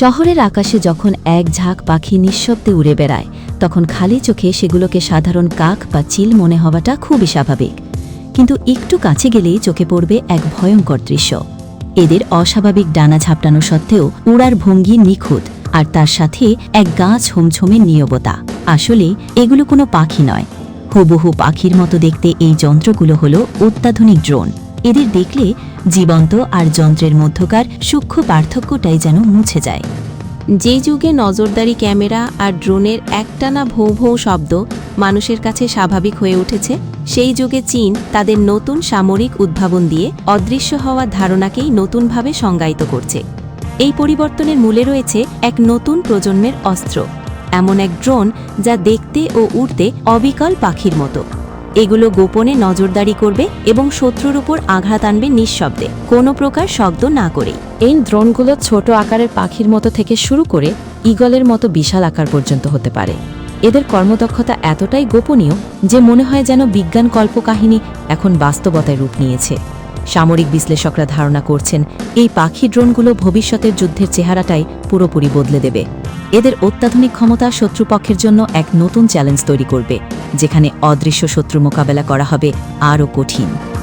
শহরের আকাশে যখন এক ঝাঁক পাখি নিঃশব্দে উড়ে বেড়ায়, তখন খালি চোখে সেগুলোকে সাধারণ কাক বা চিল মনে হওয়াটা খুবই স্বাভাবিক। কিন্তু একটু কাছে গেলেই চোখে পড়বে এক ভয়ঙ্কর দৃশ্য। এদের অস্বাভাবিক ডানা ঝাপটানো সত্ত্বেও উড়ার ভঙ্গি নিখুঁত, আর তার সাথে এক গাছ হোমছমের নিয়বতা। আসলে এগুলো কোনো পাখি নয়। হুবহু পাখির মতো দেখতে এই যন্ত্রগুলো হলো অত্যাধুনিক ড্রোন। এদের দেখলে জীবন্ত আর যন্ত্রের মধ্যকার সূক্ষ্ম পার্থক্যটাই যেন মুছে যায়। যে যুগে নজরদারি ক্যামেরা আর ড্রোনের একটানা ভৌ ভৌ শব্দ মানুষের কাছে স্বাভাবিক হয়ে উঠেছে, সেই যুগে চীন তাদের নতুন সামরিক উদ্ভাবন দিয়ে অদৃশ্য হওয়ার ধারণাকেই নতুনভাবে সংজ্ঞায়িত করছে। এই পরিবর্তনের মূলে রয়েছে এক নতুন প্রজন্মের অস্ত্র, এমন এক ড্রোন যা দেখতে ও উড়তে অবিকল পাখির মতো। এগুলো গোপনে নজরদারি করবে এবং শত্রুর উপর আঘাত আনবে নিঃশব্দে। কোনো প্রকার শব্দ না করে। এই ড্রোনগুলো ছোট আকারের পাখির মতো থেকে শুরু করে ইগলের মতো বিশাল আকার পর্যন্ত হতে পারে। এদের কর্মদক্ষতা এতটাই গোপনীয় যে মনে হয় যেন বিজ্ঞান কল্পকাহিনী এখন বাস্তবতায় রূপ নিয়েছে। সামরিক বিশ্লেষকরা ধারণা করছেন, এই পাখি ড্রোনগুলো ভবিষ্যতের যুদ্ধের চেহারাটাই পুরোপুরি বদলে দেবে। এদের অত্যাধুনিক ক্ষমতা শত্রুপক্ষের জন্য এক নতুন চ্যালেঞ্জ তৈরি করবে, যেখানে অদৃশ্য শত্রু মোকাবেলা করা হবে আরও কঠিন।